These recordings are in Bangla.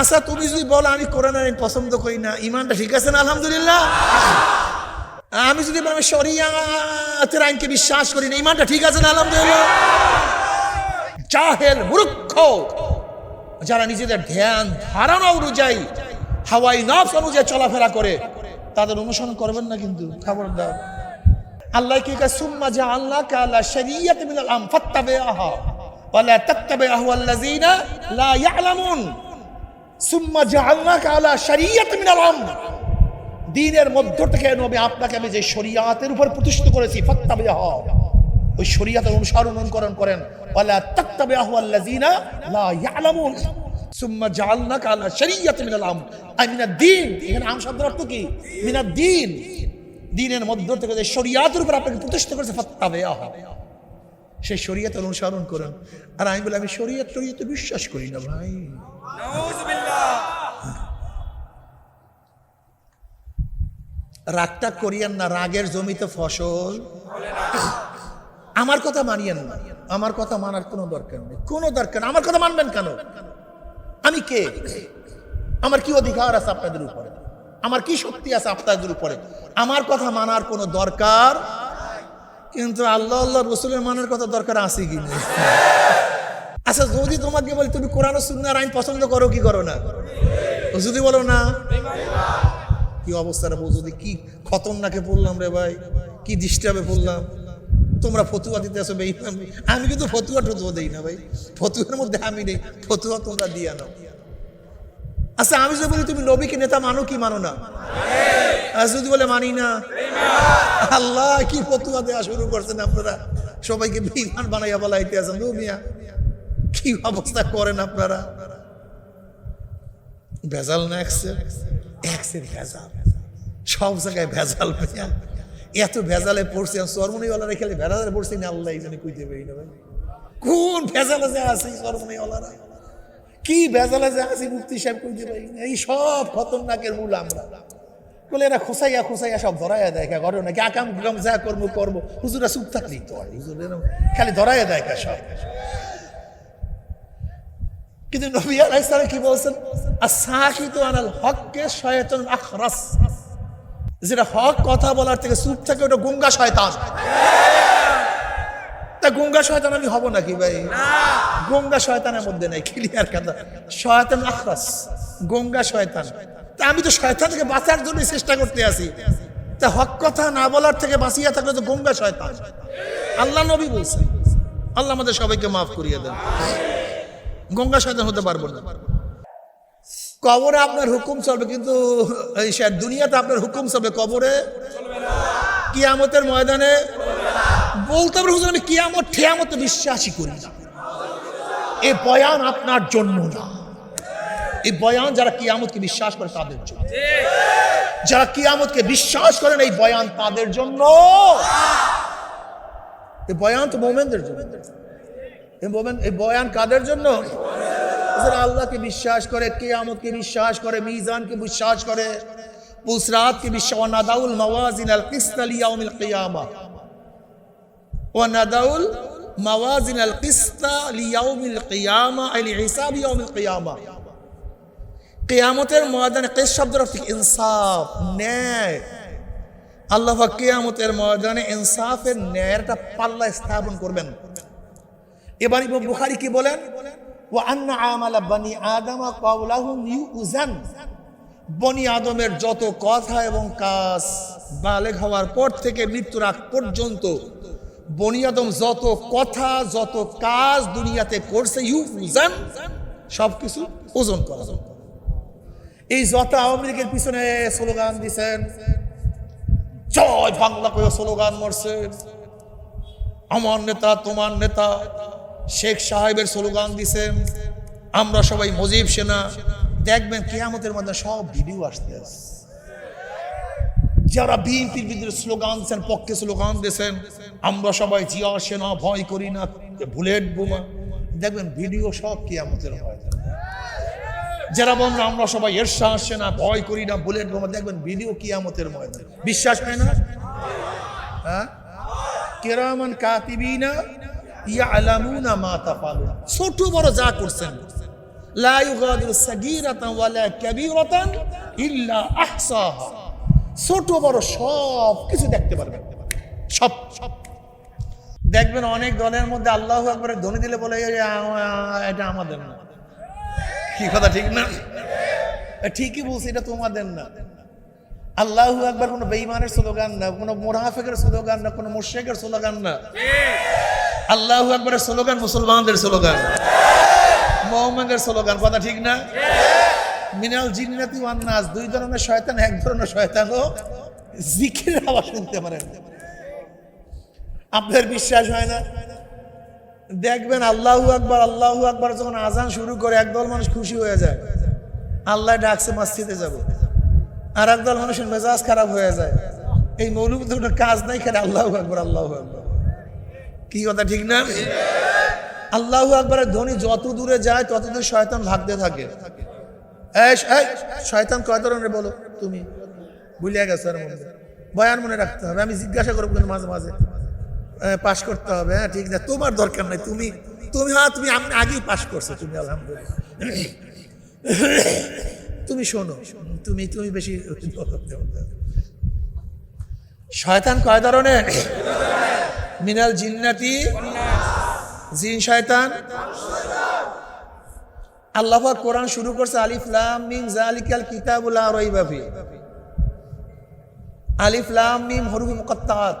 আচ্ছা তুমি যদি বলো আমি কোরআন আইন পছন্দ করি না ইমানটা ঠিক আছে না? আলহামদুলিল্লাহ। আমি যদি বলি আমি শরিয়াতের আইনকে বিশ্বাস করি না ইমানটা ঠিক আছে না? আলহামদুলিল্লাহ। জাহেল, মূর্খ। যারা নিজেদের ধ্যান, ধারণা অনুযায়ী, হাওয়াই নফস অনুযায়ী চলাফেরা করে, তাদের অনুসরণ করবেন না কিন্তু, খবরদার। আল্লাহ কি সুম্মা জা আল্লাহ কালা শরিয়াত মিনাল আম, ফাত্তাবিআহা ওয়ালা তাত্তাবিআহু আল্লাযিনা লা ইয়ালামুন। সুম্মা জা আল্লাহ কালা শরিয়াত মিনাল আম দিনের মধ্য থেকে নবী আপনাকে আমি যে শরিয়াতের উপর প্রতিষ্ঠিত করেছি, ফাত্তাবিআহা। ওই শরিয়াতের অনুসরণ অনুকরণ করেন, ওয়ালা তাত্তাবিআহু আল্লাযিনা লা ইয়ালামুন। সুম্মা জাআলনাকা আলা শরিয়াতি মিনাল আম আই মিনাদ দ্বীন এখানে আম শব্দের অর্থ কি? মিনাদ দ্বীন দিনের মধ্য থেকে যে শরিয়াতের উপর আপনাকে প্রতিষ্ঠিত করেছে, ফাত্তাবিআহা। সেই শরিয়াতের অনুসরণ করেন। আর আমি বলি, আমি শরিয়ত শরিয়তে বিশ্বাস করি না ভাই। রাগটা করিয়েন না, রাগের জমিতে ফসল। আমার কথা মানিয়েন না। আমার কথা মানার কোনো দরকার নেই। কোনো দরকার আমার কথা মানবেন কেন? আমি কে? আমার কি অধিকার আছে আপনাদের উপরে? আমার কি শক্তি আছে আপনাদের উপরে? আমার কথা মানার কোনো দরকার কিন্তু আল্লাহ আল্লাহ, রসুলের মানের কথা দরকার আছে কি না আচ্ছা যদি তোমাকে বলি, তুমি কোরআন ও সুন্নাহর আইন পছন্দ করো, কি করো না? যদি বলো না, কি অবস্থাটা বল যদি কি খতরনাকে পড়লাম রে ভাই, কি ডিস্টার্বে পড়লাম তোমরা ফতুয়া দিতে আসো, ভাই আমি কিন্তু ফতুয়া টতুয়া দেই না, ভাই। ফতুয়ার মধ্যে আমি নেই, ফতুয়া তোমরা দিয়া নাও। আচ্ছা আমি যদি বলি, তুমি নবীকে নেতা মানো কি মানো না? যদি বলে মানি না। আল্লাহ, কি ফতুয়া দেওয়া শুরু করছেন আপনারা? সবাইকে বিমান বানাইয়া বলাইতে আছেন। মিয়া, কি অবস্থা করেন আপনারা? ভেজাল না একসে? একসের ভেজাল। সব জায়গায় ভেজাল এত ভেজালে পড়ছে সরমনিওয়ালারা খেলে ভেজালে পড়ছে না আল্লাহ জানি কইতে পারি না ভাই। কোন ভেজালে যে আছে সরমনিওয়ালারা কি ভেজালে যে আছে, মুফতি সাহেব কইতে পারি না। এই সব খতরনাকের মূল আমরা। বলে এরা সব ধরাইয়া দেয়, কা আকাম কুকাম যা হুজুরা চুপ থাকলেই তো হুজুর খালি ধরাইয়া দেয় কা সব। কিন্তু নবী কি বলছেন? আসাকিত আনাল হককে আখরাস। যেটা হক কথা বলার থেকে চুপ থাকে, ওটা গুঙ্গা শয়তান। তা গুঙ্গা শয়তান আমি হব নাকি ভাই? গঙ্গা শয়তানের মধ্যে নাই ক্লিয়ার কথা শয়তান আখরাস গঙ্গা শয়তান। তা আমি তো শয়তান থেকে বাঁচার জন্য চেষ্টা করতে আছি। তা হক কথা না বলার থেকে বাঁচিয়ে থাকলে তো গঙ্গা শয়তান। আল্লাহ নবী বলছেন, আল্লাহ আমাদের সবাইকে মাফ করিয়ে দেন। গঙ্গা শয়তান হতে পারব না। কবরে আপনার হুকুম চলবে, কিন্তু এই দুনিয়াতে আপনার হুকুম চলবে কবরে। কিয়ামতের ময়দানে বলতে পারব আমি কিয়ামত, ঠিয়ামতে বিশ্বাসই করি এই বয়ান আপনার জন্য না। এই বয়ান যারা কিয়ামতকে বিশ্বাস করে তাদের জন্য যারা কিয়ামতকে বিশ্বাস করেন এই বয়ান তাদের জন্য এই বয়ান তো মোমেনদের জন্য এই মোমেন এই বয়ান কাদের জন্য যারা আল্লাহকে বিশ্বাস করে কেয়ামতকে বিশ্বাস করে মিজানকে বিশ্বাস করে পুসরাতকে বিশ্বাস নাদাউল মাওয়াজিন আল কিসতাল ইয়াউমিল কিয়ামা ওয়া নাদাউল মাওয়াজিন আল কিসতা লিয়াউমিল কিয়ামা আলি হিসাব ইয়াউমিল কিয়ামা কেয়ামতের ময়দানে কিস শব্দের অর্থ ইনসাফ, ন্যায়। আল্লাহ কেয়ামতের ময়দানে ইনসাফের ন্যায়ের একটা পাল্লা স্থাপন করবেন। এবার ইমাম বুখারী কি বলেন? ওয়া আন্না আমালা বানি আদামা কাওলাহুম ইউজান বনি আদমের যত কথা এবং কাজ বালেগ হওয়ার পর থেকে মৃত্যুর আগ পর্যন্ত বনি আদম যত কথা, যত কাজ দুনিয়াতে করছে ইউজান সব কিছু ওজন করা। এই যত আওয়ামী লীগের পিছনে স্লোগান দিছেন, জয় বাংলা করে স্লোগান মরছে। আমার নেতা, তোমার নেতা, শেখ সাহেবের স্লোগান দিছেন। আমরা সবাই মজিব সেনা। দেখবেন কেয়ামতের মধ্যে সব ভিডিও আসতে আসছে। যারা বিএনপির বিরুদ্ধে স্লোগান দিচ্ছেন পক্ষে স্লোগান দিয়েছেন আমরা সবাই জিয়া সেনা ভয় করি না বুলেট বোমা। দেখবেন ভিডিও সব কেয়ামতের হয় যারা বলেন আমরা সবাই এরশা না, ভয় করি না, বুলেট বোমা, দেখবেন ভিডিও কিয়ামতের ময়দান। বিশ্বাস হয় না? হ্যাঁ? কেরামান কাতিবিনা ইয়ালামুনা মা তাফালুন। ছোট বড় যা করছেন। লা ইউগাদিরু সাগীরাতান ওয়ালা কাবীরাতান ইল্লা আহসাহা। ছোট বড় সব কিছু দেখতে পারবেন। সব। সব দেখবেন অনেক দলের মধ্যে আল্লাহ একবারে ধ্বনি দিলে বলে এটা আমাদের না। কি কথা, ঠিক না? ঠিকই বলছি, এটা তোমাদের না। আল্লাহ একবার কোনো বেইমানের স্লোগান না, কোনো মোরাফেকের স্লোগান না, কোনো মুর্শেকের স্লোগান না। আল্লাহ একবারের স্লোগান মুসলমানদের স্লোগান। মোহাম্মদের স্লোগান, কথা ঠিক না? মিনাল জিন্নাতি ওয়ান্নাস দুই ধরনের শয়তান, এক ধরনের শয়তানও জিকিরের আওয়াজ শুনতে পারেন। আপনার বিশ্বাস হয় না? দেখবেন আল্লাহু আকবার আল্লাহু আকবার যখন আজান শুরু করে একদল মানুষ খুশি হয়ে যায়। আল্লাহ ডাকছে, মসজিদে যাব। আর একদল মানুষের মেজাজ খারাপ হয়ে যায়। এই মৌলুক দুটো কাজ নাই খেলে আল্লাহু আকবার আল্লাহু আকবার। কি কথা, ঠিক না? আল্লাহু আকবরের ধ্বনি যত দূরে যায়, তত দূর শয়তান ভাগতে থাকে। শয়তান কয় ধরনের বলো তুমি? ভুলিয়া গেছো এর মধ্যে বয়ান মনে রাখতে হবে। আমি জিজ্ঞাসা করব মাঝে মাঝে। পাশ করতে হবে হ্যাঁ ঠিক না তোমার দরকার নাই, তুমি তুমি হ্যাঁ তুমি আমি আগেই পাশ করছ তুমি, আলহামদুলিল্লাহ। তুমি শোনো, তুমি তুমি বেশি শয়তান কয় ধরনের? মিনাল জিন্নাতি, জিন শয়তান। আল্লাহ কোরআন শুরু করছে, আলিফ লাম মিম জালিকাল কিতাবুল লা রাইবা ফি। আলিফ লাম মিম হরুফ মুকাত্তাত।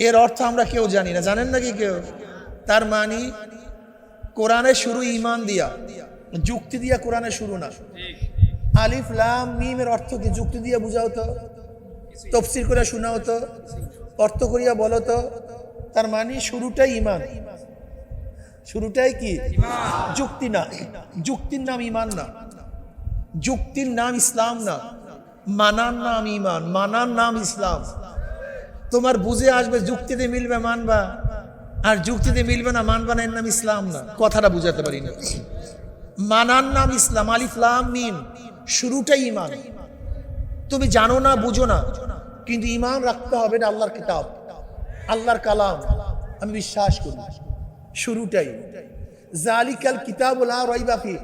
এর অর্থ আমরা কেউ জানি না। জানেন নাকি কেউ? তার মানে কোরআনের শুরু ইমান দিয়া, যুক্তি দিয়া কোরআনের শুরু না। আলিফ, লাম মিমের অর্থ কি? যুক্তি দিয়ে বুঝাও তো তফসির করে শোনাও তো অর্থ করিয়া বলো তো? তার মানে শুরুটাই ইমান শুরুটাই কি? যুক্তি না। যুক্তির নাম ইমান না। যুক্তির নাম ইসলাম না। মানার নাম ইমান মানার নাম ইসলাম। তোমার বুঝে আসবে যুক্তিতে মিলবে মানবা। আর যুক্তিতে মিলবে না, মানবা না, এর নাম ইসলাম না। কথাটা বুঝাতে পারি না মানার নাম ইসলাম আলিফলাম মিম। শুরুটাই ইমান। তুমি জানো না, বুঝো না। কিন্তু ইমান রাখতে হবে এটা আল্লাহর কিতাব। আল্লাহর কালাম। আমি বিশ্বাস করি। শুরুটাই। জালিকাল কিতাব লা রাইবা ফি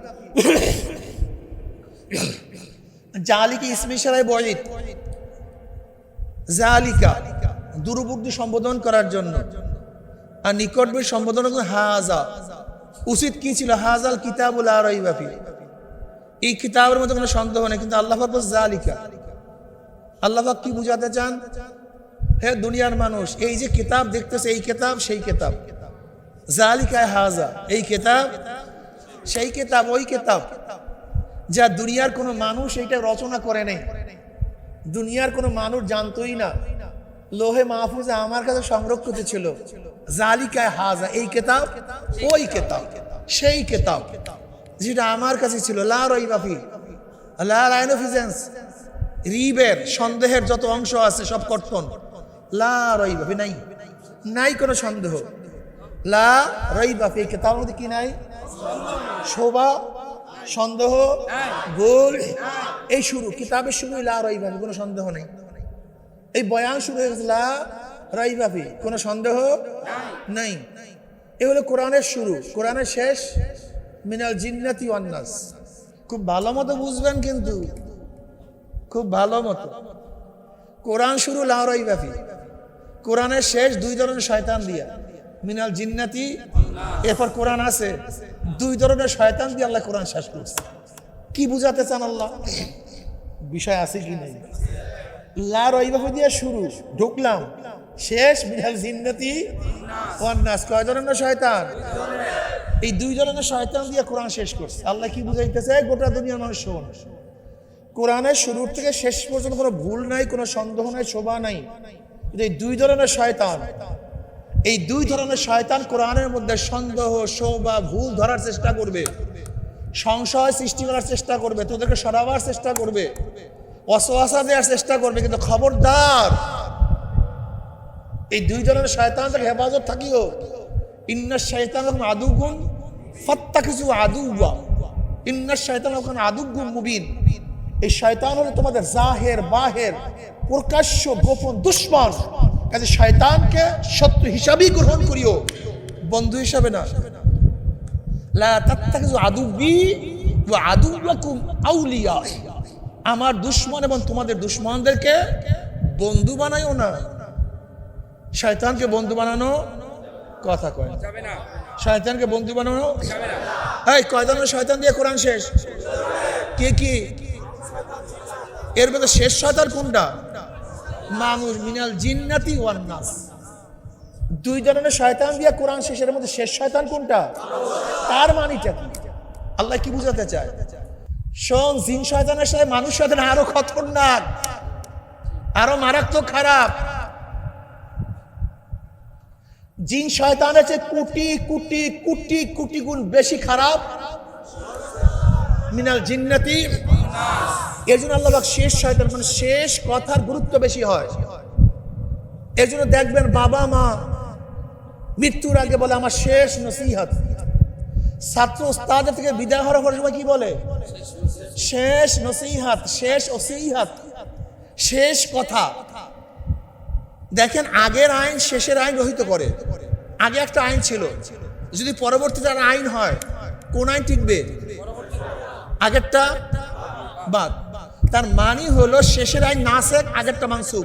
জালিকে ইসমি ইশারায় বয়িত জালিকা। দূরবর্তী সম্বোধন করার জন্য। আর নিকটবর্তী সম্বোধন হাজা। উচিত কি ছিল? হাজাল কিতাবুল আর এই কিতাবের মধ্যে কোনো সন্দেহ নেই, কিন্তু আল্লাহ জালিকা। আল্লাহ কি বুঝাতে চান? হে দুনিয়ার মানুষ, এই যে কিতাব দেখতেছে, এই কিতাব, সেই কিতাব। জালিকায় হাজা, এই কিতাব, সেই কিতাব, ওই কিতাব। যা দুনিয়ার কোনো মানুষ এইটা রচনা করে নেই। দুনিয়ার কোনো মানুষ জানতোই না। লোহে মাহফুজে আমার কাছে সংরক্ষিত ছিল। জালিকায় হাজা, এই কেতাব, ওই কেতাব, সেই কেতাব যেটা আমার কাছে ছিল। লা রইবাফি লা লাইনোফিজেন্স রিবের, সন্দেহের যত অংশ আছে সব কর্তন লা রইবাফি নাই। নাই কোনো সন্দেহ। লা রইবাফি এই কেতাবের মধ্যে কি নাই? শোভা, সন্দেহ, ভুল, এই শুরু। কিতাবের শুরু লা রইবাফি কোনো সন্দেহ নেই। এই বয়ান শুরু হয়ে গেছে লা কোনো সন্দেহ? নাই। এ হলো কোরআনের শুরু। কোরআনের শেষ, মিনাল জিন্নাতি ওয়ান্নাস খুব ভালো মতো বুঝবেন কিন্তু। খুব ভালো মতো। কোরআন শুরু লা রাইবাফি কোরআনের শেষ দুই ধরনের শয়তান দিয়া। মিনাল জিন্নাতি, এরপর কোরআন আছে, দুই ধরনের শয়তান দিয়ে আল্লাহ কোরআন শেষ করছে। কি বুঝাতে চান আল্লাহ? বিষয় আছে কি নাই? লা রইবাফি দিয়ে শুরু, ঢুকলাম। শেষ, মিনাল জিন্নতি ওয়ান্নাস কয় ধরনের শয়তান? এই দুই ধরনের শয়তান দিয়ে কোরআন শেষ করছে। আল্লাহ কি বুঝাইতেছে? গোটা দুনিয়ার মানুষ শোন। কোরআনের শুরুর থেকে শেষ পর্যন্ত কোনো ভুল নাই, কোনো সন্দেহ নাই, শোভা নাই। কিন্তু এই দুই ধরনের শয়তান, এই দুই ধরনের শয়তান কোরআনের মধ্যে সন্দেহ, শোভা, ভুল ধরার চেষ্টা করবে। সংশয় সৃষ্টি করার চেষ্টা করবে, তোদেরকে সরাবার চেষ্টা করবে। অসোয়াশা দেওয়ার চেষ্টা করবে, কিন্তু খবরদার। এই দুই ধরনের শয়তান হেফাজত থাকিও। ইন্না শয়তান আদুগুন ফত্তা কিছু আদুবা ইন্না শয়তান ওখানে আদুগুন মুবিন। এই শয়তান হলো তোমাদের জাহের, বাহের, প্রকাশ্য গোপন দুশ্মন। কাজে শয়তানকে শত্রু হিসাবেই গ্রহণ করিও। বন্ধু হিসাবে না। লা তাত্তাখিযু আদুব্বি ওয়া আদুব্বাকুম আউলিয়া। আমার দুশ্মন এবং তোমাদের দুশ্মনদেরকে বন্ধু বানাইও না। শয়তানকে বন্ধু বানানো কথা কয় না। যাবে না। শয়তানকে বন্ধু বানানো? এই কয় ধরনের শয়তান দিয়ে কোরআন শেষ? কে কি? এর মধ্যে শেষ শয়তান কোনটা? মানুষ মিনাল জিন্নাতি ওয়ান নাস। দুই ধরনের শয়তান দিয়ে কোরআন শেষের মধ্যে শেষ শয়তান কোনটা? তার মানিটা কি? আল্লাহ কি বুঝাতে চায়? শোন, জিন শয়তানের সাথে মানুষ শয়তান আরও খতরনাক, আরও মারাত্মক খারাপ। জিন শয়তানের চেয়ে কোটি কোটি কোটি কোটি গুণ বেশি খারাপ। মিনাল জিন্নাতি। এর জন্য আল্লাহ শেষ শয়তান মানে শেষ কথার গুরুত্ব বেশি হয়। এর জন্য দেখবেন বাবা মা মৃত্যুর আগে বলে, আমার শেষ নসিহত। ছাত্র ওস্তাদ থেকে বিদায় হওয়ার পর সময় কি বলে? শেষ নসিহাত, শেষ ওসিহাত, শেষ কথা। দেখেন, আগের আইন শেষের আইন রহিত করে। আগে একটা আইন ছিল। যদি পরবর্তীতে আর আইন হয়, কোন আইন টিকবে? আগেরটা বাদ। তার মানি হলো শেষের আইন নাসেক আগেরটা মানসুক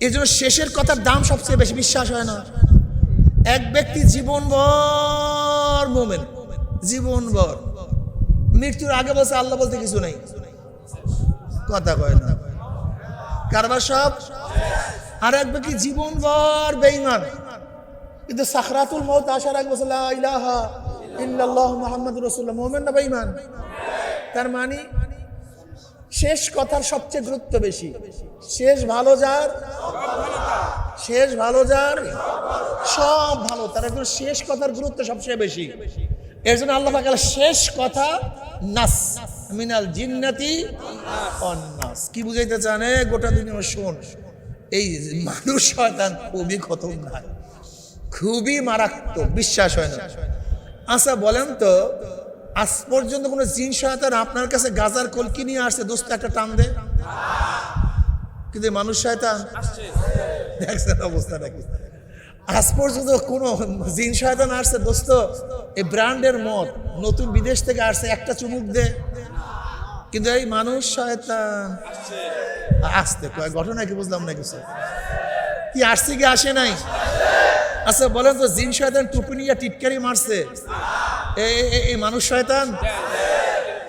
এই জন্য শেষের কথার দাম সবচেয়ে বেশি, বিশ্বাস হয় না। এক ব্যক্তি জীবন জীবনভর মোমেন জীবনভর। মৃত্যুর আগে বসে আল্লাহ বলতে কিছু নাই। কথা কয় না। কারবার সব? আর এক ব্যক্তি জীবনভর বেঈমান। কিন্তু সাখরাতুল মত আসার এক বছর ইলাহা ইল্লাল্লাহ মোহাম্মদ রসুল্লাহ মোমেন না বেঈমান? তার মানে শেষ কথার সবচেয়ে গুরুত্ব বেশি। শেষ ভালো যার শেষ ভালো যার সব ভালো। তার একজন শেষ কথার গুরুত্ব সবচেয়ে বেশি। এর জন্য আল্লাহ পাক বলে, শেষ কথা নাস মিনাল জিন্নাতি অন্নাস কি বুঝাইতে চান? গোটা দুনিয়া শোন। এই মানুষ শয়তান খুবই খতরনাক খুবই মারাত্মক বিশ্বাস হয় না। আচ্ছা বলেন তো আজ পর্যন্ত কোনো জিন শয়তান আপনার কাছে গাজার কলকি নিয়ে আসছে? দোস্ত একটা টান দে। কিন্তু মানুষ শয়তান দেখছেন অবস্থাটা কি আজ পর্যন্ত কোনো জিন শয়তান আসছে দোস্ত। এই ব্র্যান্ডের মত নতুন বিদেশ থেকে আসছে একটা চুমুক দে। কিন্তু এই মানুষ শয়তান আসতে কয় ঘটনা কি বুঝলাম না কিছু? কি আসছে কি আসে নাই? আচ্ছা বলেন তো জিন শয়তান টুপি নিয়ে টিটকারি মারছে। এই মানুষ শয়তান?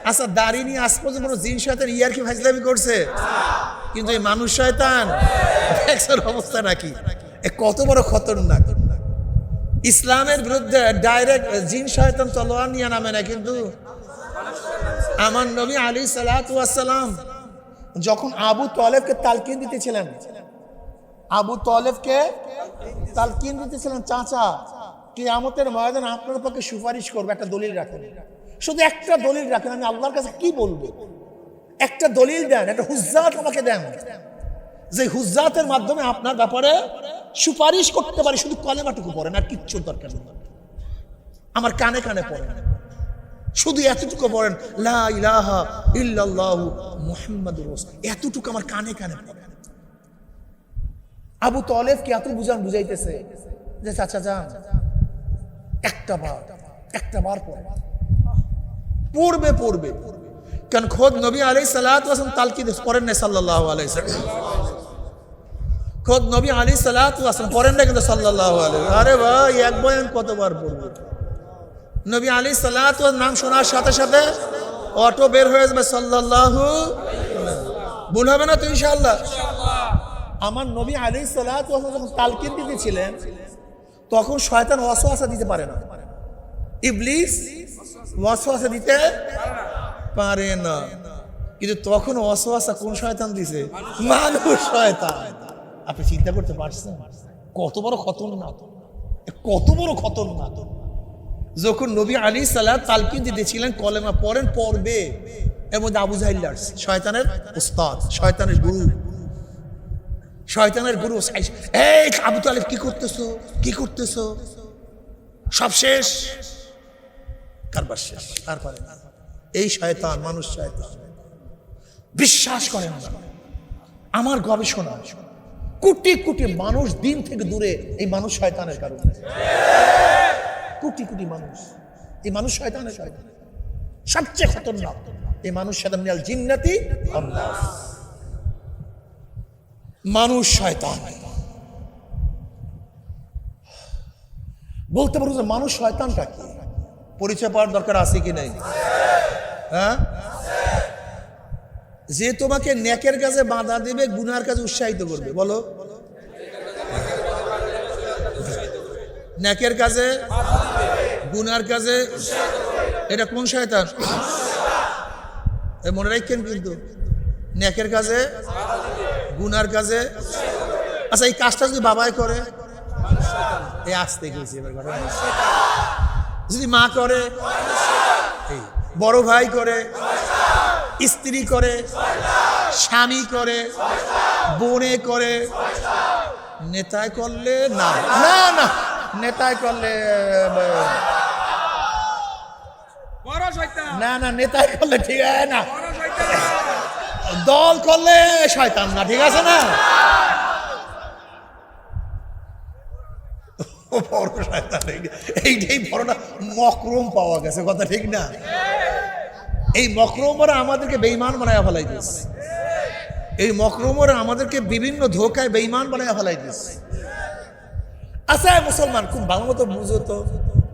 আচ্ছা নিয়ে আজ পর্যন্ত কোনো জিন শয়তান ইয়ার কি ফাইজলামি করছে? কিন্তু এই মানুষ শয়তান অবস্থা নাকি? কত বড় খতরনাক। ইসলামের বিরুদ্ধে ডাইরেক্ট জিন শয়তান তলোয়ার নিয়ে নামে না, কিন্তু আমার নবী আলী সালাম যখন আবু তলেবকে তালকিন দিতেছিলেন, আবু তলেবকে তালকিন দিতেছিলেন, চাচা কিয়ামতের ময়দান আপনার পক্ষে সুপারিশ করবে, একটা দলিল রাখেন। শুধু একটা দলিল রাখেন, আমি আল্লাহর কাছে কি বলব? একটা দলিল দেন, একটা হুজ্জাত আমাকে দেন। যে হুজ্জাতের মাধ্যমে আপনার ব্যাপারে সুপারিশ করতে পারি, শুধু কলেমাটুকু পড়েন, আর কিচ্ছু দরকার নেই। আমার কানে কানে পড়েন। শুধু এতটুকু পড়েন রাসূল। এতটুকু আমার কানে কানে আবু তলেবকে এত বুঝান, বুঝাইতেছে? যে, চাচা, যান। একটা বার একটা বার পড়ে। পড়বে পড়বে। কারণ খোদ নবী আলাই সালাত ওয়াসাম তালকি পড়েন না আলাইহি খোদ নবী আলী সালাত ওয়াসাম পড়েন না কিন্তু আলাইহি আরে ভাই, এক বয়ান কতবার পড়বে? নবী আলী সালাত নাম শোনার সাথে সাথে অটো বের হয়ে যাবে সাল্লাল্লাহু ভুল হবে না তো ইনশাআল্লাহ। আমার নবী আলী সালাত তালকিন দিতেছিলেন। তখন শয়তান ওয়াসওয়াসা দিতে পারে না। ইবলিস ওয়াসওয়াসা দিতে পারে না। কিন্তু তখন ওয়াসওয়াসা কোন শয়তান দিছে? মানুষ শয়তান। আপনি চিন্তা করতে পারছেন? কত বড় খতরনাক। কত বড় খতরনাক। যখন নবী আলী সাল্লাহ তালকিন দিতেছিলেন, কলেমা পড়েন, পড়বে। এর মধ্যে আবু জাহিল্লা আসছে। শয়তানের উস্তাদ, শয়তানের গুরু। শয়তানের গুরু এই আবু তালেব কি করতেছো? কি করতেছো? সব শেষ? কারবার শেষ। তারপরে এই শয়তান, মানুষ শয়তান। বিশ্বাস করে না। আমার গবেষণা, কোটি কোটি মানুষ দিন থেকে দূরে এই মানুষ শয়তানের কারণে। কোটি কোটি মানুষ। এই মানুষ শয়তানের শয়তান সবচেয়ে খতরনাক, এই মানুষ মিনাল জিন্নাতি। মানুষ শয়তান। বলতে পারব যে মানুষ শয়তানটা কি? পরিচয় পাওয়ার দরকার আছে কি নেই? হ্যাঁ? যে তোমাকে নেকের কাজে বাধা দেবে, গুনার কাজে উৎসাহিত করবে, বলো। নেকের কাজে গুনার কাজে এটা কোন শয়তান? মনে রাখেন কিন্তু নেকের কাজে গুনার কাজে? আচ্ছা এই কাজটা যদি বাবাই করে? এই আসতে গেছি এবার ঘটনা। যদি মা করে? এই বড় ভাই করে? স্ত্রী করে? স্বামী করে? বোনে করে? নেতায় করলে না। না না নেতায় করলে না না নেতায় করলে ঠিক আছে না। দল করলে শয়তান না, ঠিক আছে না? বড় শয়তান, এই- এইটাই বড়টা মকরম পাওয়া গেছে, কথা ঠিক না? এই মকরমরা আমাদেরকে বেইমান বানায় ফেলাই এই মকরমরা আমাদেরকে বিভিন্ন ধোকায় বেইমান বানায় ফেলাই দিয়েছে আচ্ছা মুসলমান, খুব ভালো মতো বুঝো তো।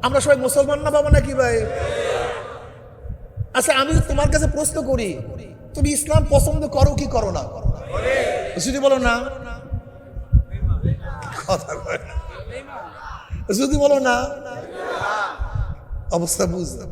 আমরা সবাই মুসলমান না বাবা নাকি ভাই? আচ্ছা আমি তোমার কাছে প্রশ্ন করি তুমি ইসলাম পছন্দ করো কি করো না? যদি বলো না। কথা যদি বলো না। অবস্থা বুঝলাম।